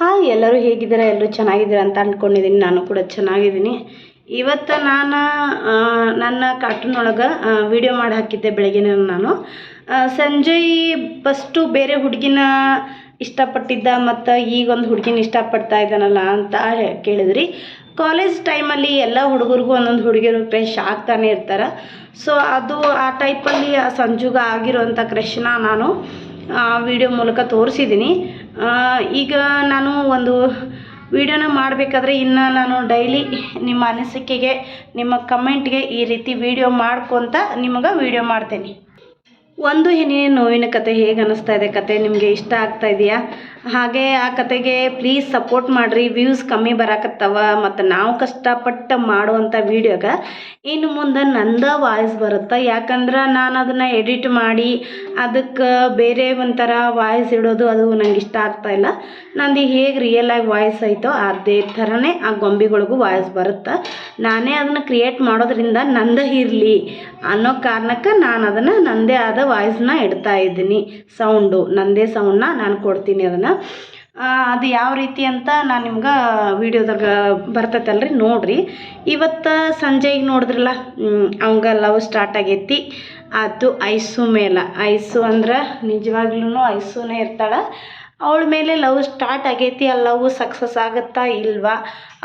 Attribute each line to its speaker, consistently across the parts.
Speaker 1: Hi, ಎಲ್ಲರೂ ಹೇಗಿದ್ದೀರಾ? ಎಲ್ಲರೂ ಚೆನ್ನಾಗಿದ್ದೀರಾ ಅಂತ ಅಂದ್ಕೊಂಡಿದ್ದೀನಿ ನಾನು ಕೂಡ ಚೆನ್ನಾಗಿದ್ದೀನಿ. ಇವತ್ತು ನಾನು ನನ್ನ ಕಾರ್ಟೂನ್ ಒಳಗೆ ವಿಡಿಯೋ ಮಾಡಿ ಹಾಕಿದ್ದೆ ಬೆಳಗಿನ ನಾನು. ಸಂಜಯ್ ಫಸ್ಟು ಬೇರೆ ಹುಡುಗಿನ ಇಷ್ಟಪಟ್ಟಿದ್ದ ಮತ್ತು ಈಗೊಂದು ಹುಡುಗಿನ ಇಷ್ಟಪಡ್ತಾ ಇದ್ದಾನಲ್ಲ ಅಂತ ಕೇಳಿದ್ರಿ. ಕಾಲೇಜ್ ಟೈಮಲ್ಲಿ ಎಲ್ಲ ಹುಡುಗರಿಗೂ ಒಂದೊಂದು ಹುಡುಗಿಯರು ಕ್ರಶ್ ಆಗ್ತಾನೆ ಇರ್ತಾರೆ. ಸೊ ಅದು ಆ ಟೈಪಲ್ಲಿ ಆ ಸಂಜುಗ ಆಗಿರೋಂಥ ಕ್ರಶ್ನ ನಾನು ವಿಡಿಯೋ ಮೂಲಕ ತೋರಿಸಿದ್ದೀನಿ ಈಗ ನಾನು ಒಂದು ವಿಡಿಯೋನ ಮಾಡಬೇಕಾದ್ರೆ ಇನ್ನು ನಾನು ಡೈಲಿ ನಿಮ್ಮ ಅನಿಸಿಕೆಗೆ, ನಿಮ್ಮ ಕಮೆಂಟ್ಗೆ ಈ ರೀತಿ ವಿಡಿಯೋ ಮಾಡ್ಕೊತ ನಿಮಗೆ ವಿಡಿಯೋ ಮಾಡ್ತೇನೆ. ಒಂದು ಹೆಣ್ಣಿನ ನೋವಿನ ಕತೆ ಹೇಗೆ ಅನ್ನಿಸ್ತಾ ಇದೆ, ಕತೆ ನಿಮಗೆ ಇಷ್ಟ ಆಗ್ತಾ ಇದೆಯಾ? ಹಾಗೆ ಆ ಕತೆಗೆ ಪ್ಲೀಸ್ ಸಪೋರ್ಟ್ ಮಾಡಿರಿ ವ್ಯೂಸ್ ಕಮ್ಮಿ ಬರಾಕತ್ತವ ಮತ್ತು ನಾವು ಕಷ್ಟಪಟ್ಟು ಮಾಡುವಂಥ ವೀಡಿಯೋಗೆ ಇನ್ನು ಮುಂದೆ ನಂದ ವಾಯ್ಸ್ ಬರುತ್ತೆ? ಯಾಕಂದ್ರೆ ನಾನು ಅದನ್ನು ಎಡಿಟ್ ಮಾಡಿ ಅದಕ್ಕೆ ಬೇರೆ ಒಂಥರ ವಾಯ್ಸ್ ಇಡೋದು ಅದು ನಂಗೆ ಇಷ್ಟ ಆಗ್ತಾ ಇಲ್ಲ. ನಂದು ಹೇಗೆ ರಿಯಲ್ ಆಗಿ ವಾಯ್ಸ್ ಐತೋ ಅದೇ ಥರನೇ ಆ ಗೊಂಬೆಗಳಿಗೂ ವಾಯ್ಸ್ ಬರುತ್ತೆ? ನಾನೇ ಅದನ್ನು ಕ್ರಿಯೇಟ್ ಮಾಡೋದ್ರಿಂದ ನಂದ ಇರಲಿ ಅನ್ನೋ ಕಾರಣಕ್ಕೆ ನಾನು ಅದನ್ನು ನಂದೇ ಆದ ವಾಯ್ಸ್ನ ಇಡ್ತಾ ಇದ್ದೀನಿ. ಸೌಂಡು ನನ್ನದೇ ಸೌಂಡ್ನ ನಾನು ಕೊಡ್ತೀನಿ ಅದನ್ನು. ಅದು ಯಾವ ರೀತಿ ಅಂತ ನಾನು ನಿಮ್ಗೆ ವೀಡಿಯೋದಾಗ ಬರ್ತೈತಲ್ರಿ, ನೋಡಿರಿ. ಇವತ್ತು ಸಂಜೆಗೆ ನೋಡಿದ್ರಲ್ಲ ಅವಂಗ ಲವ್ ಸ್ಟಾರ್ಟ್ ಆಗೈತಿ. ಅದು ಐಸು ಮೇಲೆ. ಐಸು ಅಂದ್ರೆ ನಿಜವಾಗ್ಲೂ ಐಸುನೇ ಇರ್ತಾಳೆ. ಅವಳ ಮೇಲೆ ಲವ್ ಸ್ಟಾರ್ಟ್ ಆಗೈತಿ, ಆ ಲವ್ ಸಕ್ಸಸ್ ಆಗುತ್ತಾ ಇಲ್ವಾ?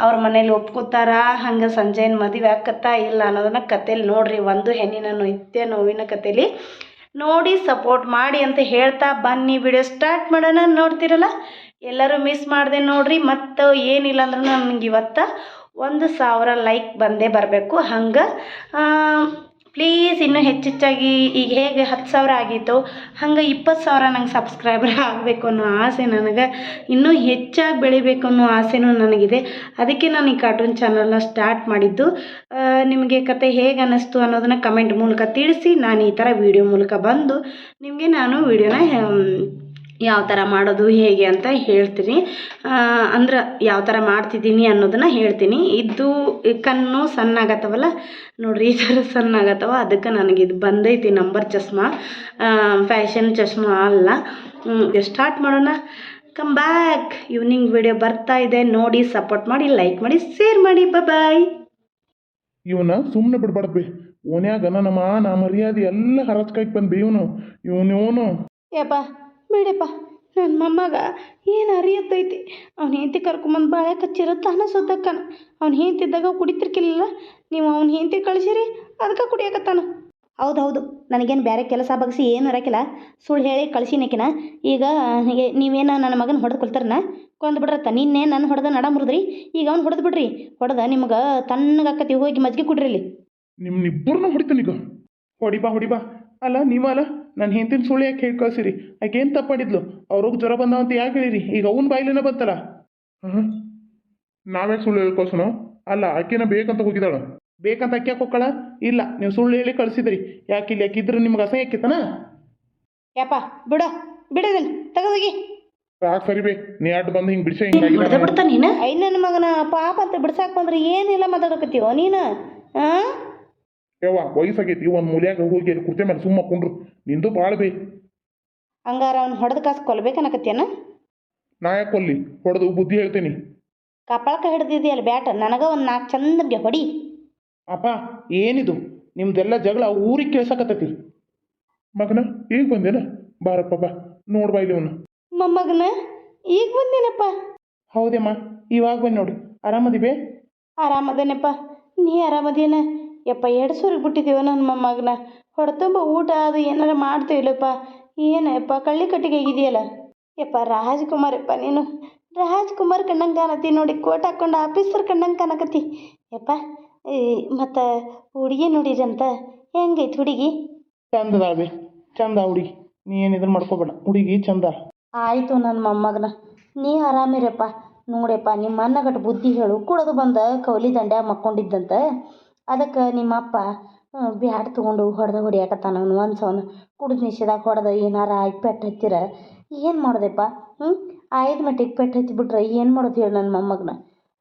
Speaker 1: ಅವ್ರ ಮನೇಲಿ ಒಪ್ಕೋತಾರ? ಹಂಗೆ ಸಂಜೆನ ಮದುವೆ ಆಕತ್ತಾ ಇಲ್ಲ ಅನ್ನೋದನ್ನ ಕಥೆಲಿ ನೋಡ್ರಿ. ಒಂದು ಹೆಣ್ಣಿನ ನಿತ್ಯ ನೋವಿನ ಕಥೆಲಿ ನೋಡಿ ಸಪೋರ್ಟ್ ಮಾಡಿ ಅಂತ ಹೇಳ್ತಾ ಬನ್ನಿ ವಿಡಿಯೋ ಸ್ಟಾರ್ಟ್ ಮಾಡೋಣ. ನೋಡ್ತಿರಲ್ಲ? ಎಲ್ಲರೂ ಮಿಸ್ ಮಾಡಿದೆ ನೋಡ್ರಿ. ಮತ್ತು ಏನಿಲ್ಲ ಅಂದ್ರೂ ನನಗೆ ಇವತ್ತು ಒಂದು ಸಾವಿರ ಲೈಕ್ ಬಂದೇ ಬರಬೇಕು. ಹಂಗೆ ಪ್ಲೀಸ್ ಇನ್ನೂ ಹೆಚ್ಚೆಚ್ಚಾಗಿ ಈಗ ಹೇಗೆ ಹತ್ತು ಸಾವಿರ ಆಗಿತ್ತು, ಹಂಗೆ ಇಪ್ಪತ್ತು ಸಾವಿರ ನಂಗೆ ಸಬ್ಸ್ಕ್ರೈಬರ್ ಆಗಬೇಕು ಅನ್ನೋ ಆಸೆ ನನಗೆ. ಇನ್ನೂ ಹೆಚ್ಚಾಗಿ ಬೆಳಿಬೇಕು ಅನ್ನೋ ಆಸೆನೂ ನನಗಿದೆ. ಅದಕ್ಕೆ ನಾನು ಈ ಕಾರ್ಟೂನ್ ಚಾನಲ್ನ ಸ್ಟಾರ್ಟ್ ಮಾಡಿದ್ದು. ನಿಮಗೆ ಕತೆ ಹೇಗೆ ಅನ್ನಿಸ್ತು ಅನ್ನೋದನ್ನು ಕಮೆಂಟ್ ಮೂಲಕ ತಿಳಿಸಿ, ನಾನು ಈ ಥರ ವಿಡಿಯೋ ಮೂಲಕ ಬಂದು ನಿಮಗೆ ನಾನು ವಿಡಿಯೋನ ಯಾವ ಥರ ಮಾಡೋದು ಹೇಗೆ ಅಂತ ಹೇಳ್ತೀನಿ. ಅಂದ್ರೆ ಯಾವ ಥರ ಮಾಡ್ತಿದ್ದೀನಿ ಅನ್ನೋದನ್ನು ಹೇಳ್ತೀನಿ. ಇದು ಕಣ್ಣು ಸಣ್ಣ ಆಗತ್ತವಲ್ಲ ನೋಡ್ರಿ ಈ ಥರ ಸಣ್ಣ ಆಗತ್ತವ ಅದಕ್ಕೆ ನನಗೆ ಇದು ಬಂದೈತಿ ನಂಬರ್ ಚಶ್ಮಾ ಫ್ಯಾಷನ್ ಚಶ್ಮಾ ಅಲ್ಲ. ಸ್ಟಾರ್ಟ್ ಮಾಡೋಣ. ಕಮ್ ಬ್ಯಾಕ್ ಇವ್ನಿಂಗ್ ವಿಡಿಯೋ ಬರ್ತಾ ಇದೆ. ನೋಡಿ ಸಪೋರ್ಟ್ ಮಾಡಿ ಲೈಕ್ ಮಾಡಿ ಶೇರ್ ಮಾಡಿ. ಬಾಯ್
Speaker 2: ಇವನ ಸುಮ್ಮನೆ ಬಿಡ್ಬಾರ್ದು ಬಿ ಓನ್ಯಾಗ ನಮ್ಮ ನಾ ಮರ್ಯಾದೆ ಎಲ್ಲ ಹರಚ್ಕಾಯ್ಕೆ ಬಂದ್ವಿ ಇವನು. ಇವನು ಇವನು
Speaker 1: ಯಪ್ಪ ಬಿಡಪ್ಪ ನನ್ನ ಮೊಮ್ಮಗ ಏನು ಅರಿಯತ್ತೈತಿ? ಅವ್ನ ಹೆಂಡತಿ ಕರ್ಕೊಂಬಂದು ಬಾಳೆ ಕಚ್ಚಿರೋ ತಾನ ಸೊದ್ದಕ್ಕನ ಅವ್ನ ಹೆಂಡ್ತಿದ್ದಾಗ ಕುಡಿತಿರ್ಕಿಲ್ಲ ನೀವು ಅವ್ನ ಹೆಂಡತಿ ಕಳಿಸಿರಿ ಅದಕ್ಕೆ ಕುಡಿಯಕತ್ತಾನ. ಹೌದು ಹೌದು ನನಗೇನು ಬೇರೆ ಕೆಲಸ ಬಗ್ಸಿ ಏನು ಅರಕಿಲ್ಲ ಸುಳ್ಳು ಹೇಳಿ ಕಳಿಸಿನಕಿನ. ಈಗ ನೀವೇನ ನೀವೇನು ನನ್ನ ಮಗನ ಹೊಡೆದು ಕೊಲ್ತಾರನ? ಕೊಂದು ಬಿಡ್ರತ್ತ ನಿನ್ನೆ ನನ್ನ ಹೊಡೆದ ನಡ ಮುರಿದ್ರಿ ಈಗ ಅವ್ನು ಹೊಡೆದು ಬಿಡ್ರಿ. ಹೊಡೆದ ನಿಮ್ಗೆ ತಣ್ಣಗಾಕತಿ ಹೋಗಿ ಮಜ್ಜಿಗೆ ಕುಡ್ರಿ ಇಲ್ಲಿ
Speaker 2: ನಿಮ್ಮನ್ನಿಬ್ಬರನ್ನ ಹೊಡಿತಾನೀಗ ಹೊಡಿಬಾ ಹೊಡಿಬಾ ಅಲ್ಲ ನೀವಲ್ಲ ನನ್ನ ಹಿಂದಿನ ಸುಳ್ಳು ಯಾಕೆ ಹೇಳಿ ಕಳಿಸಿರಿ ಆಕೆ ಏನು ತಪ್ಪಾಡಿದ್ಲು? ಅವ್ರಿಗೆ ಜ್ವರ ಬಂದ ಅಂತ ಯಾಕೆ ಹೇಳಿರಿ? ಈಗ ಅವನ ಬಾಯಿಲೇನ ಬಂತಲ್ಲ ಹ್ಞೂ ನಾವ್ಯಾಕೆ ಸುಳ್ಳು ಹೇಳಿ ಕಳ್ಸೋಣ ಅಲ್ಲ ಆಕೆನ ಬೇಕಂತ ಹೋಗಿದ್ದಾಳು? ಬೇಕಂತ ಅಕ್ಕಿ ಯಾಕೆ ಹೋಗ್ಕಳ? ಇಲ್ಲ ನೀವು ಸುಳ್ಳು ಹೇಳಿ ಕಳಿಸಿದ್ರಿ. ಯಾಕೆ ಇಲ್ಲಿ ಯಾಕೆ ಇದ್ರೆ ನಿಮ್ಗೆ ಅಸಹ್ಯ ಆಕಿತ್ತನ
Speaker 1: ಯಪ್ಪ ಬಿಡ ಬಿಡೋದಿಲ್ಲ ತಗೋಗಿ
Speaker 2: ಯಾಕ ಸರಿ ಬೇ ನೀ ಅಡ್ಡ ಬಂದು ಹಿಂಗೆ ಬಿಡಿಸಿ ಹಿಂಗಾಗಿ
Speaker 1: ಬಿಡ್ತಾ ನೀನು? ಐ ನನ್ನ ಮಗನ ಪಾಪ ಅಂತ ಬಿಡ್ಸಾಕ್ ಬಂದ್ರೆ ಏನಿಲ್ಲ ಮಾತಾಡಕತ್ತೀವೋ ನೀನು? ಆ?
Speaker 2: ಯವ್ವ ವಯಸ್ಸಾಗೈತಿ ಒಂದು ಮೂಲ್ಯಾಗ ಹೋಗಿ ಅಲ್ಲಿ ಕುರ್ತೆ ಮೇಲೆ ಸುಮ್ಮ ಕುಂಡ್ರು. ನಿಂದು ಭಾಳ ಬೇ
Speaker 1: ಹಂಗಾರ ಅವ್ನು ಹೊಡೆದ ಕಾಸು ಕೊಲ್ಬೇಕನ್ನಕತ್ತೇನ
Speaker 2: ನಾ ಯಾಕೆ ಕೊಲ್ಲಿ? ಹೊಡೆದು ಬುದ್ಧಿ ಹೇಳ್ತೀನಿ.
Speaker 1: ಕಪಾಳಕ್ಕೆ ಹಿಡ್ದಿದೆಯಲ್ಲ ಬ್ಯಾಟ್ ನನಗ ಒಂದು ನಾಲ್ಕು ಚಂದ ಹೊಡಿ.
Speaker 2: ಅಪ್ಪ ಏನಿದು? ನಿಮ್ದೆಲ್ಲ ಜಗಳ ಊರಿಗೆ ಕೇಳ್ಸಕತ್ತೈತಿ. ಮಗನ ಈಗ ಬಂದೇನ? ಬಾರಪ್ಪ ಬಾ ನೋಡ್ಬಾ ಇಲ್ಲಿ ಅವನು.
Speaker 1: ಮೊಮ್ಮಗನ ಈಗ ಬಂದೇನಪ್ಪ?
Speaker 2: ಹೌದೇಮ್ಮ ಇವಾಗ ಬಂದು ನೋಡು. ಆರಾಮದಿ ಬೇ?
Speaker 1: ಆರಾಮದೇನಪ್ಪ ನೀ ಆರಾಮದೇನ? ಯಪ್ಪ ಎರಡು ಸೂರಿಗೆ ಬಿಟ್ಟಿದ್ದೀವ ನನ್ನ ಮೊಮ್ಮಗನ. ಹೊಡೆತುಂಬ ಊಟ ಅದು ಏನಾರ ಮಾಡ್ತೀವಿಲ್ಲಪ್ಪ ಏನಪ್ಪ ಕಳ್ಳಿ ಕಟ್ಟಿಗೆ ಆಗಿದೆಯಲ್ಲ? ಯಪ್ಪ ರಾಜ್ಕುಮಾರಪ್ಪ ನೀನು ರಾಜ್ಕುಮಾರ್ ಕಂಡಂಗೆ ಕಾಣತಿ ನೋಡಿ ಕೋಟ್ ಹಾಕ್ಕೊಂಡು ಆಫೀಸರ್ ಕಂಡಂಗೆ ಕಾಣಕತ್ತಿ. ಯಪ್ಪ ಮತ್ತು ಹುಡುಗಿ ನೋಡಿರಂತ ಹೆಂಗೈತೆ ಹುಡುಗಿ?
Speaker 2: ಚಂದ ಅದಾಳ ಚಂದ ಹುಡುಗಿ. ನೀ ಏನು ಇದನ್ನು ಮಾಡ್ಕೋಬೇಡ. ಹುಡುಗಿ ಚಂದ.
Speaker 1: ಆಯಿತು ನನ್ನ ಮೊಮ್ಮಗನ. ನೀ ಆರಾಮಿರಪ್ಪ. ನೋಡಪ್ಪ ನಿಮ್ಮ ಅನ್ನಗಟ್ಟು ಬುದ್ಧಿ ಹೇಳು. ಕುಡಿದು ಬಂದ ಕೌಲಿ ದಂಡ್ಯಾಗ ಮಕ್ಕೊಂಡಿದ್ದಂತ. ಅದಕ್ಕೆ ನಿಮ್ಮಪ್ಪ ಬ್ಯಾಟ್ ತೊಗೊಂಡು ಹೊಡೆದ ಹೊಡಿಯಾಕತ್ತಾನ ಅವನು ಒಂದು ಸವನ ಕುಡಿದ ನಿಷೇಧಾಗ ಹೊಡೆದ ಏನಾರ ಆಯ್ತು ಪೆಟ್ಟು ಹತ್ತಿರ ಏನು ಮಾಡೋದಪ್ಪ ಹ್ಞೂ ಆಯ್ದು ಮಟ್ಟಿಗೆ ಪೆಟ್ಟು ಹತ್ತಿ ಬಿಟ್ರೆ ಏನು ಮಾಡೋದು ಹೇಳಿ ನನ್ನ ಮೊಮ್ಮಗನ.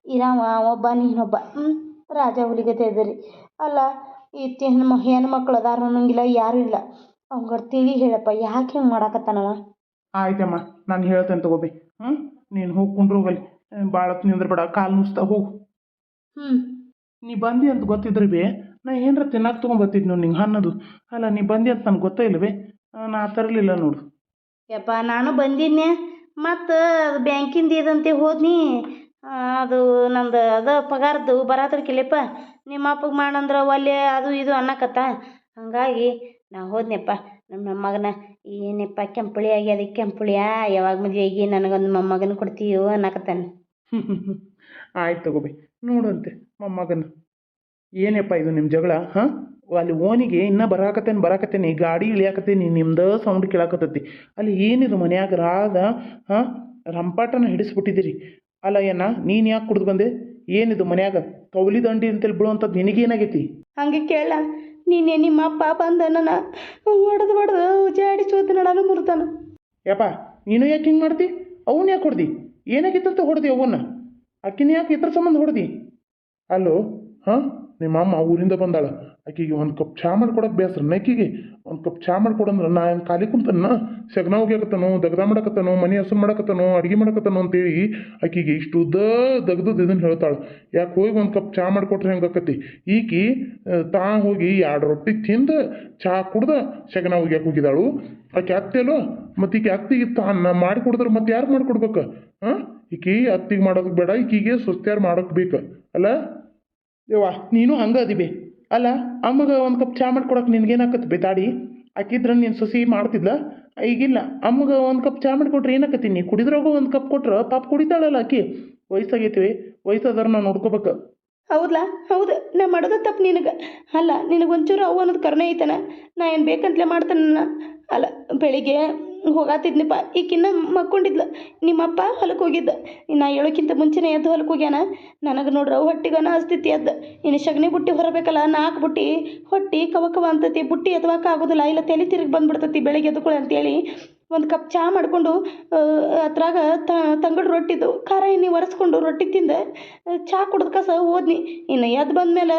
Speaker 1: ಇರಾವ ಒಬ್ಬ ನೀನೊಬ್ಬ ಹ್ಞೂ ರಾಜ ಹುಲಿಗತೆ ಇದ್ದೀರಿ ಅಲ್ಲ ಇತ್ತು ಹೆಣ್ಣು ಹೆಣ್ಮಕ್ಳು ಅದಾರ ಅನ್ನೋಂಗಿಲ್ಲ ಯಾರು ಇಲ್ಲ. ಅವಂಗಾರ ತಿಳಿ ಹೇಳಪ್ಪ ಯಾಕೆ ಹಿಂಗೆ ಮಾಡಾಕತ್ತಾನವ?
Speaker 2: ಆಯ್ತಮ್ಮ ನಾನು ಹೇಳ್ತೇನೆ ತಗೋಬಿ ಹ್ಞೂ ನೀನು ಹೋಗಿ ಹೋಗಲಿ. ಭಾಳ ನಿಂದ್ರ ಬೇಡ ಕಾಲು ನುಸ್ತಾ ಹೋಗು.
Speaker 1: ಹ್ಞೂ
Speaker 2: ನೀ ಬಂದಿ ಅಂತ ಗೊತ್ತಿದ್ರೆ ಬೇ ನಾ ಏನರ ತಿನ್ನಕ್ಕೆ ತೊಗೊಂಬರ್ತಿದ್ನು ನೋಡಿ ನಿಂಗೆ ಅನ್ನೋದು. ಅಲ್ಲ ನೀ ಬಂದಿ ಅಂತ ನನಗೆ ಗೊತ್ತೇ ಇಲ್ಲವೇ ನಾ ತರಲಿಲ್ಲ ನೋಡು.
Speaker 1: ಯಪ್ಪ ನಾನು ಬಂದಿದ್ನೆ ಮತ್ತು ಅದು ಬ್ಯಾಂಕಿಂದ ಇದಂತೆ ಹೋದ್ನಿ. ಆ, ಅದು ನಂದು ಅದ ಪಗಾರದ್ದು ಬರಾತಡ್ಕಿಲ್ಲಪ್ಪ ನಿಮ್ಮ ಅಪ್ಪಗೆ ಮಾಡಂದ್ರೆ ಒಲ್ಲೆ ಅದು ಇದು ಅನ್ನಕತ್ತ. ಹಾಗಾಗಿ ನಾ ಹೋದ್ನೆಪ್ಪ. ನಮ್ಮ ಮಗನ ಏನಪ್ಪ ಕೆಂಪುಳಿ ಆಗ್ಯದ ಕೆಂಪುಳಿಯಾ ಯಾವಾಗ ಮದುವೆ ಆಗಿ ನನಗೊಂದು ಮೊಮ್ಮಗನ ಕೊಡ್ತೀಯೋ? ಅನ್ನಕತ್ತಾನೆ.
Speaker 2: ಆಯ್ತು ತಗೋಬಿ ನೋಡಂತೆ. ಮೊಮ್ಮಗನ ಏನಪ್ಪ ಇದು ನಿಮ್ಮ ಜಗಳ ಹಾಂ? ಅಲ್ಲಿ ಓನಿಗೆ ಇನ್ನೂ ಬರಾಕತ್ತೇನೆ ಬರಾಕತ್ತೇನೆ ಗಾಡಿ ಇಳಿಯಾಕತ್ತೀನಿ ನಿಮ್ದು ಸೌಂಡ್ ಕೇಳಾಕತ್ತೈತಿ. ಅಲ್ಲಿ ಏನಿದು ಮನ್ಯಾಗ ರಾದ ಹಾಂ? ರಂಪಾಟನ ಹಿಡಿಸ್ಬಿಟ್ಟಿದ್ದೀರಿ. ಅಲ್ಲ ಏನ ನೀನು ಯಾಕೆ ಕುಡ್ದು ಬಂದೆ? ಏನಿದು ಮನ್ಯಾಗ? ಕೌಲಿ ದಂಡಿ ಅಂತೇಳಿ ಬಿಡುವಂಥದ್ದು ನಿನಗೇನಾಗೈತಿ
Speaker 1: ಹಂಗೆ ಕೇಳ ನೀನೇ ನಿಮ್ಮ ಅಪ್ಪ ಬಂದ ನನ್ನ ಹೊಡೆದು ಹೊಡೆದು ಜಾಡಿ ಚೂತ ನಡನು ಮುರ್ತಾನ
Speaker 2: ಯಪ್ಪ ನೀನು ಯಾಕೆ ಹಿಂಗೆ ಮಾಡ್ತಿ? ಅವನು ಯಾಕೆ ಹೊಡ್ದಿ? ಏನಾಗಿತ್ತಂತ ಹೊಡೆದಿ ಅವನ್ನ? ಅಕ್ಕಿನ ಯಾಕೆ ಇದ್ರ ಸಂಬಂಧ ಹೊಡ್ದಿ? ಅಲ್ಲೋ ಹಾಂ ನಿಮ್ಮ ಅಮ್ಮ ಊರಿಂದ ಬಂದಾಳ ಆಕಿಗೆ ಒಂದು ಕಪ್ ಚಹಾ ಮಾಡ್ಕೊಡಕ್ಕೆ ಬೇಸ್ರ. ನೈಕಿಗೆ ಒಂದು ಕಪ್ ಚಹಾ ಮಾಡ್ಕೊಡಂದ್ರೆ ನಾ ಏನು ಖಾಲಿ ಕುಂತನ? ಸಗನ ಹೋಗ್ಯಾಕತ್ತನು, ದಗದ ಮಾಡಕತ್ತನೋ, ಮನೆ ಹಸು ಮಾಡಕತ್ತನೋ, ಅಡುಗೆ ಮಾಡಕತ್ತನೋ ಅಂತೇಳಿ ಆಕಿಗೆ ಇಷ್ಟು ಉದ್ದ ದಗ್ದು ಇದನ್ನು ಹೇಳ್ತಾಳೆ. ಯಾಕೆ ಹೋಗಿ ಒಂದು ಕಪ್ ಚಹಾ ಮಾಡಿಕೊಟ್ರೆ ಹೆಂಗೆ ಆಕತಿ? ಈಕಿ ತಾ ಹೋಗಿ ಎರಡು ರೊಟ್ಟಿ ತಿಂದು ಚಹಾ ಕುಡ್ದ ಸಗನ ಹೋಗ್ಯಾಕೆ ಹೋಗಿದ್ದಾಳು ಆಕೆ ಅತ್ತೆಲೋ ಮತ್ತು ಈಕೆ ಅತ್ತಿಗೆ ಮಾಡಿ ಕೊಡಿದ್ರೆ ಮತ್ತೆ ಯಾರು ಮಾಡಿಕೊಡ್ಬೇಕು ಹಾಂ ಈಕಿ ಅತ್ತಿಗೆ ಮಾಡೋದಕ್ಕೆ ಬೇಡ, ಈಕಿಗೆ ಸುಸ್ತಿಯಾರು ಮಾಡೋಕೆ ಬೇಕು. ಅಲ್ಲ? ಯವ್ವ, ನೀನು ಹಂಗೆ ಅದಿಬಿ. ಅಲ್ಲ, ಅಮ್ಮಗೆ ಒಂದು ಕಪ್ ಚಹಾ ಮಾಡ್ಕೊಡಕ್ಕೆ ನಿನ್ಗೇನಾಕತ್ ಬೇತಾಡಿ? ಆಕಿದ್ರೆ ನೀನು ಸೊಸಿ ಮಾಡ್ತಿದ್ಲ? ಈಗಿಲ್ಲ, ಅಮ್ಮಗೆ ಒಂದು ಕಪ್ ಚಹಾ ಮಾಡಿಕೊಟ್ರೆ ಏನಾಕತಿ ನೀ? ಕುಡಿದ್ರಾಗ ಒಂದು ಕಪ್ ಕೊಟ್ರೆ ಪಾಪ ಕುಡಿತಾಳಲ್ಲ ಆಕಿ. ವಯಸ್ಸಾಗೈತಿ ವಯಸ್ಸಾದ್ರೆ ನಾನು ನೋಡ್ಕೋಬೇಕು.
Speaker 1: ಹೌದ್ಲಾ? ಹೌದು, ನಾ ಮಾಡೋದ ತಪ್ಪು ನಿನಗೆ. ಅಲ್ಲ ನಿನಗೆ ಒಂಚೂರು ಅವು ಅನ್ನೋದು ಕರುಣೆ ಐತನ? ನಾ ಏನು ಬೇಕಂತಲೇ ಮಾಡ್ತಾನ ಅಲ್ಲ, ಬೆಳಿಗ್ಗೆ ಹೋಗಾತಿದ್ನಪ್ಪ. ಈಕಿನ್ನ ಮಕ್ಕೊಂಡಿದ್ಲು. ನಿಮ್ಮಪ್ಪ ಹೊಲಕ್ಕೆ ಹೋಗಿದ್ದ. ನಾ ಹೇಳೋಕ್ಕಿಂತ ಮುಂಚೆನೇ ಎದ್ದು ಹೊಲಕ್ಕೆ ಹೋಗ್ಯಾನ. ನನಗೆ ನೋಡ್ರ ಹೊಟ್ಟಿಗನ ಅಸ್ತಿತಿ ಎದ್ದು ಇನ್ನು ಸಗಣಿ ಬುಟ್ಟಿ ಹೊರಬೇಕಲ್ಲ ನಾಲ್ಕು ಬುಟ್ಟಿ. ಹೊಟ್ಟಿ ಕವಕವ ಕವ ಅಂತತಿ. ಬುಟ್ಟಿ ಎದ್ವಾಕ ಆಗೋದಿಲ್ಲ. ಇಲ್ಲ ತಲೆ ತಿರುಗಿ ಬಂದ್ಬಿಡ್ತತಿ ಬೆಳಿಗ್ಗೆ ಎದ್ಕೊಳ್ಳಿ ಅಂತೇಳಿ. ಒಂದು ಕಪ್ ಚಹಾ ಮಾಡಿಕೊಂಡು ಅದ್ರಾಗ ತಂಗಡು ರೊಟ್ಟಿದು. ಖಾರ ಎಣ್ಣೆ ಒರೆಸ್ಕೊಂಡು ರೊಟ್ಟಿ ತಿಂದ ಚಹಾ ಕುಡ್ದು ಕಸ ಹೋದ್ನಿ ಇನ್ನು ಎದ್ದು ಬಂದ್ಮೇಲೆ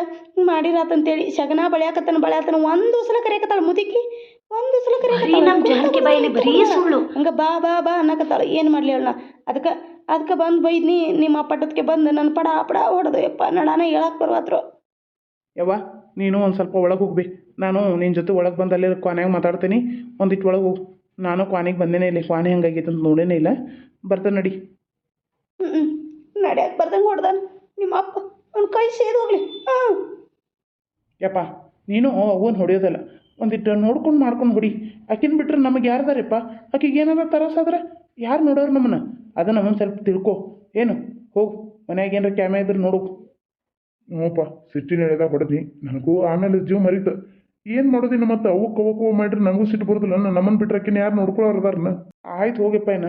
Speaker 1: ಮಾಡಿರಾತಂತೇಳಿ ಶಗನ ಬಳ್ಯಾಕತ್ತನ, ಬಳ್ಯಾತನ. ಒಂದು ಸಲ ಕರೆಯಕತ್ತಾಳ ಮುದುಕಿ. ಒಂದು ಸಲ
Speaker 3: ಬರೀ ನಮ್ ಜಾನಕಿ ಬಾಯಲ್ಲಿ ಬರೀ ಸುಳ್ಳು.
Speaker 1: ಹಂಗ ಬಾ ಬಾ ಬಾ ಅನ್ನಕತ್ತಾಳ. ಏನು ಮಾಡಲಿ ಹೇಳ ಅದಕ್ಕೆ ಅದಕ್ಕೆ ಬಂದು ಬೈದ್ನಿ ನಿಮ್ಮ ಪಟ್ಟದಕ್ಕೆ ಬಂದು ನನ್ನ ಪಡ ಪಡ ಹೊಡೆದು ಯಪ್ಪ ನಡಾನ ಹೇಳಕ್ಕೆ ಬರ್ವಾತ್ರು.
Speaker 2: ಯವ್ವ ನೀನು ಒಂದು ಸ್ವಲ್ಪ ಒಳಗೆ ಹೋಗ್ಬಿ. ನಾನು ನಿನ್ನ ಜೊತೆ ಒಳಗೆ ಬಂದು ಅಲ್ಲಿ ಕ್ವಾನ್ಯಾಗ ಮಾತಾಡ್ತೀನಿ. ಒಂದಿಟ್ಟು ಒಳಗೆ ಹೋಗು. ನಾನು ಕ್ವಾನಿಗೆ ಬಂದೇನೆ ಇಲ್ಲ ಕ್ವಾನೆ ಹೆಂಗಾಗೈತೆ ಅಂತ ನೋಡೇನೇ ಇಲ್ಲ. ಬರ್ತ ನಡಿ.
Speaker 1: ಹ್ಞೂ ನಡ್ಯಾಕೆ ಬರ್ದಂಗೆ ಹೊಡ್ದಾನ. ನಿಮ್ಮ ಅಪ್ಪ ಅವ್ನ ಕೈ ಸೇದು ಹೋಗ್ಲಿ. ಹಾಂ
Speaker 2: ಯಪ್ಪ ನೀನು ಅವನ್ ಹೊಡೆಯೋದಲ್ಲ. ಒಂದಿಟ್ಟು ನೋಡ್ಕೊಂಡು ಮಾಡ್ಕೊಂಡು ಹೊಡಿ ಆಕಿನ ಬಿಟ್ಟರೆ ನಮಗೆ ಯಾರ್ದಾರಪ್ಪ ಆಕಿಗೆ ಏನಾರ ತರಸಾದ್ರೆ ಯಾರು ನೋಡೋರು ನಮ್ಮನ್ನ? ಅದನ್ನು ಒಂದು ಸ್ವಲ್ಪ ತಿಳ್ಕೊ. ಏನು? ಹೋಗು. ಮನ್ಯಾಗ ಏನಾರ ಕ್ಯಾಮೆ ಇದ್ರೆ ನೋಡು. ಹ್ಞೂಪ್ಪ ಸಿಟ್ಟಿನ ಹೇಳಿದ ಹೊಡೆದಿ. ನನಗೂ ಆಮೇಲೆ ಜೀವ ಮರಿತು. ಏನು ಮಾಡೋದಿನ ಮತ್ತೆ? ಅವು ಕವ ಮಾಡ್ರಿ ನನಗೂ ಸಿಟ್ಟು ಬರೋದಿಲ್ಲ. ನಮ್ಮನ್ನು ಬಿಟ್ರೆ ಆಕಿನ ಯಾರು ನೋಡ್ಕೊಳ್ಳೋರು ಅದಾರನ? ಆಯ್ತು ಹೋಗಪ್ಪ ಏನ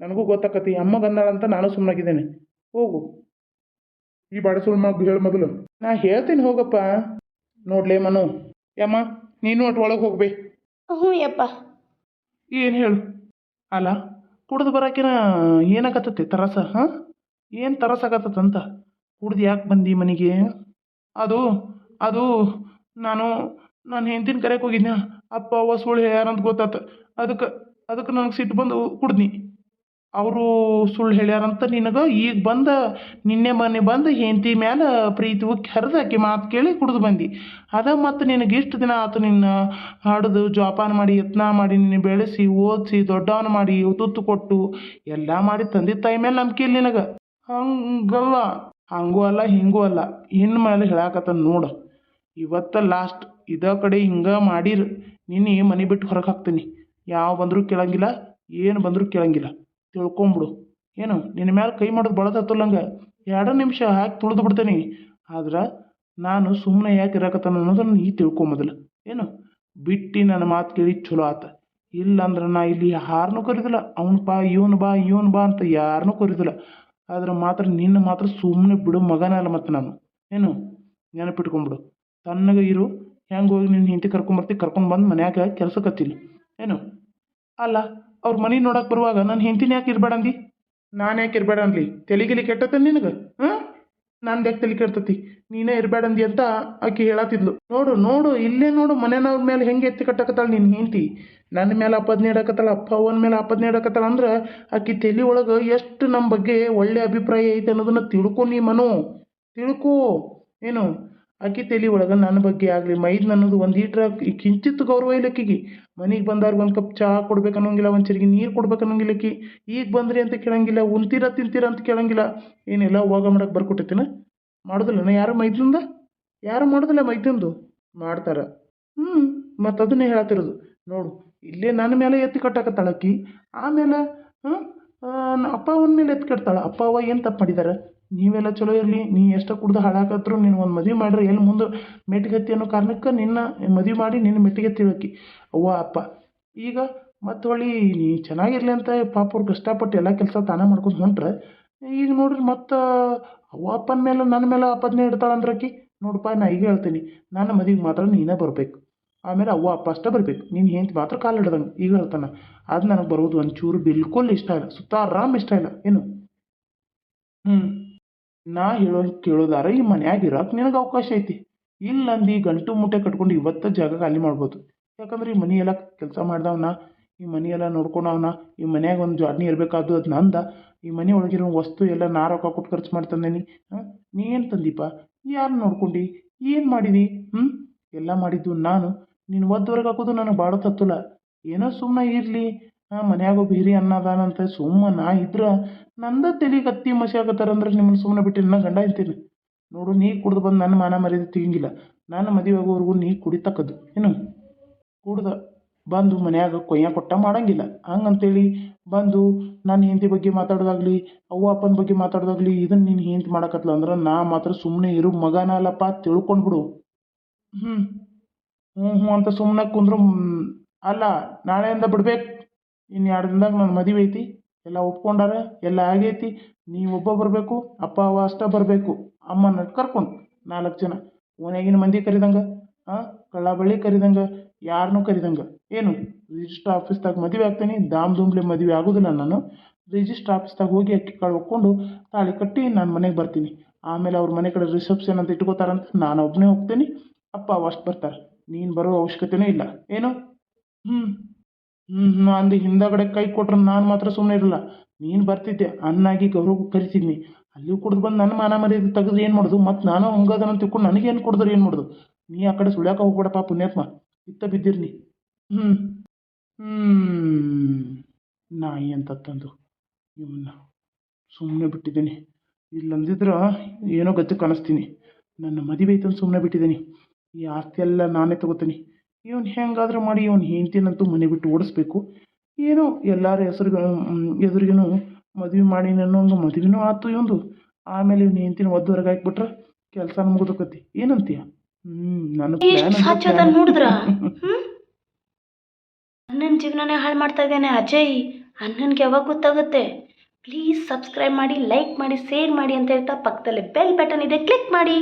Speaker 2: ನನಗೂ ಗೊತ್ತಾಕತಿ. ಅಮ್ಮ ಬಂದಾಳಂತ ನಾನು ಸುಮ್ಮನಾಗಿದ್ದೇನೆ ಹೋಗು. ಈ ಬಾಡಸುಳ ಮಗು ಹೇಳು ಮೊದಲು. ನಾ ಹೇಳ್ತೀನಿ ಹೋಗಪ್ಪ. ನೋಡ್ಲೇ ಮನು. ಯಮ್ಮ. ನೀನು ಅಟ್ ಒಳಗೆ ಹೋಗ್ಬೇ.
Speaker 1: ಹ್ಞೂ ಯಪ್ಪ.
Speaker 2: ಏನು ಹೇಳು? ಅಲ್ಲ ಕುಡ್ದು ಬರೋಕಿನ ಏನಾಗತ್ತತಿ ತರಸ ಹಾಂ? ಏನು ತರಸಾಗತ್ತಂತ? ಕುಡ್ದು ಯಾಕೆ ಬಂದಿ ಮನೆಗೆ? ಅದು ಅದು ನಾನು ನಾನು ಹೆಂಡತಿನ ಕರೆಯಕ್ಕೆ ಹೋಗಿದ್ನ. ಅಪ್ಪ ಅವ್ವ ಸುಳ್ಳು ಹೇಳ್ಯಾರಂತ ಗೊತ್ತಾತ. ಅದಕ್ಕೆ ಅದಕ್ಕೆ ನನಗೆ ಸಿಟ್ಟು ಬಂದು ಕುಡ್ದ್ನಿ. ಅವರು ಸುಳ್ಳು ಹೇಳ್ಯಾರಂತ ನಿನಗೆ, ಈಗ ಬಂದ, ನಿನ್ನೆ ಮೊನ್ನೆ ಬಂದು ಹೆಂಡತಿ ಮ್ಯಾಲ ಪ್ರೀತಿ ಉಕ್ಕಿ ಹರಿದು ಆಕಿ ಮಾತು ಕೇಳಿ ಕುಡಿದು ಬಂದು. ಅದ ಮತ್ತು ನಿನಗೆ ಇಷ್ಟು ದಿನ ಆತು ನಿನ್ನ ಹಾಡಿದು, ಜೋಪಾನ ಮಾಡಿ, ಯತ್ನ ಮಾಡಿ, ನಿನ್ನ ಬೆಳೆಸಿ, ಓದಿಸಿ, ದೊಡ್ಡವನ ಮಾಡಿ ತುತ್ತು ಕೊಟ್ಟು, ಎಲ್ಲ ಮಾಡಿ ತಂದೆ ತಾಯಿ ಮೇಲೆ ನಂಬಿಕೆ ಇಲ್ಲ ನಿನಗೆ. ಹಂಗಲ್ಲ, ಹಂಗೂ ಅಲ್ಲ, ಹಿಂಗೂ ಅಲ್ಲ. ಇನ್ನು ಮೇಲೆ ಹೇಳಾಕತ್ತ ನೋಡು, ಇವತ್ತ ಲಾಸ್ಟ್ ಇದ ಕಡೆ ಹಿಂಗೆ ಮಾಡಿರ್. ನಿನ್ನೆ ಮನೆ ಬಿಟ್ಟು ಹೊರಗೆ ಹಾಕ್ತೀನಿ. ಯಾವ ಬಂದರೂ ಕೇಳಂಗಿಲ್ಲ, ಏನು ಬಂದರೂ ಕೇಳಂಗಿಲ್ಲ. ತಿಳ್ಕೊಂಬಿಡು. ಏನು, ನಿನ್ನ ಮ್ಯಾಲೆ ಕೈ ಮಾಡೋದು ಬಳದತ್ತಲ್ಲಂಗೆ ಎರಡು ನಿಮಿಷ ಹಾಕಿ ತುಳಿದು ಬಿಡ್ತೇನೆ. ಆದ್ರೆ ನಾನು ಸುಮ್ಮನೆ ಯಾಕೆ ಇರಕತ್ತಾನ ಅನ್ನೋದನ್ನು ನೀ ತಿಳ್ಕೊ ಮೊದಲು. ಏನು, ಬಿಟ್ಟು ನನ್ನ ಮಾತು ಕೇಳಿ ಚಲೋ ಆತ. ಇಲ್ಲಂದ್ರೆ ನಾ ಇಲ್ಲಿ ಯಾರನ್ನೂ ಕರೀದಿಲ್ಲ. ಅವ್ನು ಬಾ, ಇವನು ಬಾ ಇವನು ಬಾ ಅಂತ ಯಾರನ್ನೂ ಕರೀದಿಲ್ಲ. ಆದ್ರೆ ಮಾತ್ರ ನಿನ್ನ ಮಾತ್ರ ಸುಮ್ಮನೆ ಬಿಡು ಮಗನ ಅಲ್ಲ ಮತ್ತೆ ನಾನು. ಏನು, ನೆನಪಿಟ್ಕೊಂಬಿಡು. ತನ್ನಗೆ ಇರು. ಹೆಂಗೆ ಹೋಗಿ ನಿನ್ನ ಹೆಂಡತಿ ಕರ್ಕೊಂಬರ್ತಿ ಕರ್ಕೊಂಡು ಬಂದು ಮನ್ಯಾಗ ಕೆಲಸಕ್ಕೆ ಹತ್ತಿಲ್ಲ ಏನು, ಅಲ್ಲ ಅವ್ರ ಮನೆ ನೋಡಕ್ಕೆ ಬರುವಾಗ ನನ್ನ ಹೆಂಡತಿನ ಯಾಕೆ ಇರಬೇಡ ಅಂದಿ? ನಾನು ಯಾಕೆ ಇರಬೇಡ ಅನ್ಲಿ? ತೆಲಿಗಿಲಿ ಕೆಟ್ಟತ್ತೆ ನಿನಗೆ? ಹಾಂ ನಾನು ಯಾಕೆ ತಲೆ ಕೆಡ್ತತಿ? ನೀನೇ ಇರ್ಬೇಡ ಅಂದಿ ಅಂತ ಆಕೆ ಹೇಳತ್ತಿದ್ಲು ನೋಡು ನೋಡು, ಇಲ್ಲೇ ನೋಡು, ಮನೆನವ್ರ ಮೇಲೆ ಹೆಂಗೆ ಎತ್ತಿ ಕಟ್ಟಕತ್ತಾಳ ನಿನ್ನ ಹೆಂಡತಿ? ನನ್ನ ಮೇಲೆ ಅಪದ್ನೆ ಇಡಕತ್ತಾಳ, ಅಪ್ಪ ಅವನ ಮೇಲೆ ಅಪದ್ನೆ ಇಡಕತ್ತಾಳ ಅಂದ್ರೆ ಆಕೆ ತಲೆ ಒಳಗೆ ಎಷ್ಟು ನಮ್ಮ ಬಗ್ಗೆ ಒಳ್ಳೆ ಅಭಿಪ್ರಾಯ ಐತೆ ಅನ್ನೋದನ್ನ ತಿಳ್ಕೊ ನೀ ಮನು. ತಿಳ್ಕೊ. ಏನು? ಆಕಿ ತಲೆ ಒಳಗೆ ನನ್ನ ಬಗ್ಗೆ ಆಗಲಿ ಮೈದ್ನ ಅನ್ನೋದು ಒಂದು ಈಟ್ರ ಕಿಂಚಿತ್ತು ಗೌರವ ಇಲ್ಲ ಆಕಿಗೆ ಮನೆಗೆ ಬಂದಾಗ ಒಂದು ಕಪ್ ಚಹಾ ಕೊಡ್ಬೇಕು ಅನ್ನೋಂಗಿಲ್ಲ, ಒಂದು ಚರಿಗೆ ನೀರು ಕೊಡ್ಬೇಕು ಅನ್ನೋಂಗಿಲ್ಲ ಆಕಿ ಈಗ ಬಂದ್ರಿ ಅಂತ ಕೇಳಂಗಿಲ್ಲ ಉಣ್ತೀರ ತಿಂತೀರ ಅಂತ ಕೇಳಂಗಿಲ್ಲ. ಏನಿಲ್ಲ, ಹೋಗ ಮಾಡಕ್ಕೆ ಬರ್ಕೊಟ್ಟೈತಿನ ಮಾಡೋದಿಲ್ಲನ ಯಾರು ಮೈದ್ನಿಂದ? ಯಾರು ಮಾಡೋದಿಲ್ಲ ಮೈದ್ನಂದು? ಮಾಡ್ತಾರೆ. ಹ್ಞೂ ಮತ್ತು ಅದನ್ನೇ ಹೇಳತ್ತಿರೋದು. ನೋಡು, ಇಲ್ಲೇ ನನ್ನ ಮೇಲೆ ಎತ್ತಿ ಕಟ್ಟಾಕತ್ತಾಳಕ್ಕಿ ಆಮೇಲೆ ಹ್ಞೂ ಅಪ್ಪ ಅವನ ಮೇಲೆ ಎತ್ತಿ ಕಟ್ತಾಳೆ. ಅಪ್ಪ ಅವ ಏನು ತಪ್ಪು ಮಾಡಿದ್ದಾರೆ ನೀವೆಲ್ಲ ಚಲೋ ಇರಲಿ, ನೀ ಎಷ್ಟು ಕುಡ್ದು ಹಾಳಾಕತ್ರು ನೀನು ಒಂದು ಮದುವೆ ಮಾಡ್ರಿ ಎಲ್ಲಿ ಮುಂದೆ ಮೆಟ್ಟಿಗೆತ್ತಿ ಅನ್ನೋ ಕಾರಣಕ್ಕೆ ನಿನ್ನ ಮದುವೆ ಮಾಡಿ ನಿನ್ನ ಮೆಟ್ಟಿಗೆತ್ತಿ ತಿಳಕಿ ಅವ್ವ ಅಪ್ಪ. ಈಗ ಮತ್ತು ಹೊಳ್ಳಿ ನೀ ಚೆನ್ನಾಗಿರ್ಲಿ ಅಂತ ಪಾಪ ಅವ್ರು ಕಷ್ಟಪಟ್ಟು ಎಲ್ಲ ಕೆಲಸ ತಾನೇ ಮಾಡ್ಕೊಂಡು ಹೊಂಟ್ರೆ. ಈಗ ನೋಡ್ರಿ ಮತ್ತು ಅವ್ವ ಅಪ್ಪನ ಮೇಲೆ ನನ್ನ ಮೇಲೆ ಅಂದ್ರೆ ಆಕಿ? ನೋಡಪ್ಪ ನಾ ಈಗ ಹೇಳ್ತೀನಿ, ನನ್ನ ಮದುವೆಗೆ ಮಾತ್ರ ನೀನೇ ಬರಬೇಕು. ಆಮೇಲೆ ಅವ್ವ ಅಪ್ಪ ಅಷ್ಟೇ ಬರಬೇಕು. ನೀನು ಹೆಂಡ್ತಿ ಮಾತ್ರ ಕಾಲು ಹಿಡ್ದಂಗೆ, ಈಗ ಹೇಳ್ತಾನೆ, ಅದು ನನಗೆ ಬರೋದು ಒಂಚೂರು ಬಿಲ್ಕುಲ್ ಇಷ್ಟ ಇಲ್ಲ ಸುತ್ತ ಆರಾಮ್ ಇಷ್ಟ ಇಲ್ಲ, ಏನು? ಹ್ಞೂ ನಾ ಹೇಳೋ ಕೇಳೋದಾರ, ಈ ಮನ್ಯಾಗ ಇರಕ್ಕೆ ನಿನಗೆ ಅವಕಾಶ ಐತಿ. ಇಲ್ಲ ಅಂದು ಈ ಗಂಟು ಮುಟ್ಟೆ ಕಟ್ಕೊಂಡು ಇವತ್ತು ಜಾಗ ಖಾಲಿ ಮಾಡ್ಬೋದು. ಯಾಕಂದ್ರೆ ಈ ಮನೆ ಎಲ್ಲ ಕೆಲಸ ಮಾಡ್ದವನ, ಈ ಮನೆ ಎಲ್ಲ ನೋಡ್ಕೊಂಡವನ ಈ ಮನ್ಯಾಗ ಒಂದು ಜಾಡ್ನಿ ಇರಬೇಕಾದ್ದು ಅದು ನಂದ. ಈ ಮನೆ ಒಳಗಿರೋ ವಸ್ತು ಎಲ್ಲ ನಾ ರೊಕ್ಕ ಕೊಟ್ಟು ಖರ್ಚು ಮಾಡ್ತಂದೇನಿ ನೀ ಏನು ತಂದೀಪ ಯಾರು ನೋಡ್ಕೊಂಡು? ಏನು ಮಾಡಿದಿ? ಹ್ಞೂ ಎಲ್ಲ ಮಾಡಿದ್ದು ನಾನು. ನೀನು ಒದ್ದವರೆಗೆ ಹಾಕೋದು ನನಗೆ ಬಾಡೋ ತತ್ತುಲ. ಏನೋ ಸುಮ್ಮನೆ ಇರಲಿ. ಮನ್ಯಾಗ ಒಬ್ಬ ಹಿರಿಯ ಅನ್ನದಾನಂತ ಸುಮ್ಮ ನಾ ಇದ್ರೆ ನಂದ ತಲೆಗೆ ಹತ್ತಿ ಮಸಿ ಆಗತ್ತಾರಂದ್ರೆ ನಿಮ್ಮನ್ನು ಸುಮ್ಮನೆ ಬಿಟ್ಟು ನನ್ನ ಗಂಡ ಇರ್ತೀನಿ ನೋಡು, ನೀ ಕುಡ್ದು ಬಂದು ನನ್ನ ಮಾನ ಮರ್ಯಾದೆ ತೆಗಿಂಗಿಲ್ಲ ನನ್ನ ಮದುವೆ ಆಗೋವರೆಗೂ ನೀ ಕುಡಿತಕ್ಕದ್ದು. ಏನು? ಕುಡ್ದ ಬಂದು ಮನ್ಯಾಗ ಕೊಯ್ಯ ಕೊಟ್ಟ ಮಾಡಂಗಿಲ್ಲ. ಹಂಗಂತೇಳಿ ಬಂದು ನನ್ನ ಹೆಂಡತಿ ಬಗ್ಗೆ ಮಾತಾಡೋದಾಗ್ಲಿ, ಅವ್ವ ಅಪ್ಪನ ಬಗ್ಗೆ ಮಾತಾಡೋದಾಗ್ಲಿ ಇದನ್ನು ನೀನು ಹೆಂಡ್ತಿ ಮಾಡಕತ್ಲ ಅಂದ್ರೆ ನಾ ಮಾತ್ರ ಸುಮ್ಮನೆ ಇರು, ಮಗನ ಅಲ್ಲಪ್ಪ ತಿಳ್ಕೊಂಡ್ಬಿಡು ಹ್ಞೂ ಹ್ಞೂ ಹ್ಞೂ ಅಂತ ಸುಮ್ಮನೆ ಕುಂದ್ರು ಅಲ್ಲ, ನಾಳೆಯಿಂದ ಬಿಡ್ಬೇಕು. ಇನ್ನು ಎರಡು ದಿನದಾಗ ನನ್ನ ಮದುವೆ ಐತಿ, ಎಲ್ಲ ಒಪ್ಕೊಂಡಾರ, ಎಲ್ಲ ಆಗೈತಿ, ನೀವು ಒಬ್ಬ ಬರಬೇಕು, ಅಪ್ಪ ಅವ ಅಷ್ಟೇ ಬರಬೇಕು, ಅಮ್ಮನ ಕರ್ಕೊಂಡು ನಾಲ್ಕು ಜನ. ಓನ್ಯಾಗಿನ ಮಂದಿ ಕರಿದಂಗೆ ಹಾಂ ಕಳ್ಳ ಬಳ್ಳಿ ಕರಿದಂಗೆ ಯಾರನ್ನೂ ಕರಿದಂಗೆ. ಏನು ರಿಜಿಸ್ಟ್ರ್ ಆಫೀಸ್ದಾಗ ಮದುವೆ ಆಗ್ತೀನಿ, ದಾಮ್ ದುಂಬ್ಲಿ ಮದುವೆ ಆಗೋದಿಲ್ಲ ನಾನು. ರಿಜಿಸ್ಟ್ರ್ ಆಫೀಸ್ದಾಗ ಹೋಗಿ ಅಕ್ಕಿ ಕಾಳು ಒಕ್ಕೊಂಡು ತಾಳಿ ಕಟ್ಟಿ ನಾನು ಮನೆಗೆ ಬರ್ತೀನಿ. ಆಮೇಲೆ ಅವ್ರ ಮನೆ ಕಡೆ ರಿಸೆಪ್ಷನ್ ಅಂತ ಇಟ್ಕೋತಾರಂತ ನಾನು ಒಬ್ಬನೇ ಹೋಗ್ತೀನಿ, ಅಪ್ಪ ಅವ ಅಷ್ಟು ಬರ್ತಾರೆ. ನೀನು ಬರೋ ಅವಶ್ಯಕತೆನೂ ಇಲ್ಲ. ಏನು? ಹ್ಞೂ ಹ್ಞೂ ಅಂದು ಹಿಂದಗಡೆ ಕೈ ಕೊಟ್ರೆ ನಾನು ಮಾತ್ರ ಸುಮ್ಮನೆ ಇರಲ್ಲ. ನೀನು ಬರ್ತಿದ್ದೆ ಅನ್ನಾಗಿ ಗೌರವ ಕರಿತಿದ್ನಿ ಅಲ್ಲಿ ಕುಡ್ದು ಬಂದು ನನ್ನ ಮಾನ ಮರ್ಯಾದೆ ತೆಗೆದ್ರೆ ಏನು ಮಾಡೋದು? ಮತ್ತು ನಾನು ಹಂಗದನ ತಿಳ್ಕೊಂಡು ನನಗೇನು ಕೊಡಿದ್ರೆ ಏನು ಮಾಡೋದು? ನೀ ಆ ಕಡೆ ಸುಳ್ಯಾಕ ಹೋಗ್ಬೇಡಪ್ಪ ಪುಣ್ಯಾತ್ಮ. ಇತ್ತ ಬಿದ್ದಿರ್ನಿ. ಹ್ಞೂ ನಾಯಿ ಅಂತ ತಂದು ಇವನ್ನ ಸುಮ್ಮನೆ ಬಿಟ್ಟಿದ್ದೀನಿ. ಇಲ್ಲಂದಿದ್ರೆ ಏನೋ ಗತಿ ಕಾಣಿಸ್ತೀನಿ. ನನ್ನ ಮದುವೆ ಐತಂತ ಸುಮ್ಮನೆ ಬಿಟ್ಟಿದ್ದೀನಿ. ಈ ಆಸ್ತಿ ಎಲ್ಲ ನಾನೇ ತಗೋತೀನಿ. ಇವನು ಹೆಂಗಾದ್ರೂ ಮಾಡಿ ಇವನು ಹೆಂಡ್ತಿನಂತೂ ಮನೆ ಬಿಟ್ಟು ಓಡಿಸ್ಬೇಕು. ಏನೋ ಎಲ್ಲರ ಹೆಸರು ಎದುರಿಗೂ ಮದುವೆ ಮಾಡಿ ಅನ್ನೋಂಗೆ ಮದುವೆನೂ ಆಯ್ತು ಇವಂದು. ಆಮೇಲೆ ಇವ್ನು ಹೆಂಡ್ತಿನ ಒದ್ದು ಹೊರಗೆ ಹಾಕ್ಬಿಟ್ರೆ ಕೆಲಸ ಮುಗಿದೋಕತಿ. ಏನಂತೀಯ? ಹ್ಞೂ ನನ್ನ
Speaker 3: ನೋಡಿದ್ರ? ಅಣ್ಣನ ಜೀವನನೇ ಹಾಳು ಮಾಡ್ತಾ ಇದ್ದೇನೆ ಅಜಯ್. ಅಣ್ಣನ್ಗೆ ಯಾವಾಗ ಗೊತ್ತಾಗುತ್ತೆ? ಪ್ಲೀಸ್ ಸಬ್ಸ್ಕ್ರೈಬ್ ಮಾಡಿ ಲೈಕ್ ಮಾಡಿ ಶೇರ್ ಮಾಡಿ ಅಂತ ಹೇಳ್ತಾ ಪಕ್ಕದಲ್ಲಿ ಬೆಲ್ ಬಟನ್ ಇದೆ ಕ್ಲಿಕ್ ಮಾಡಿ.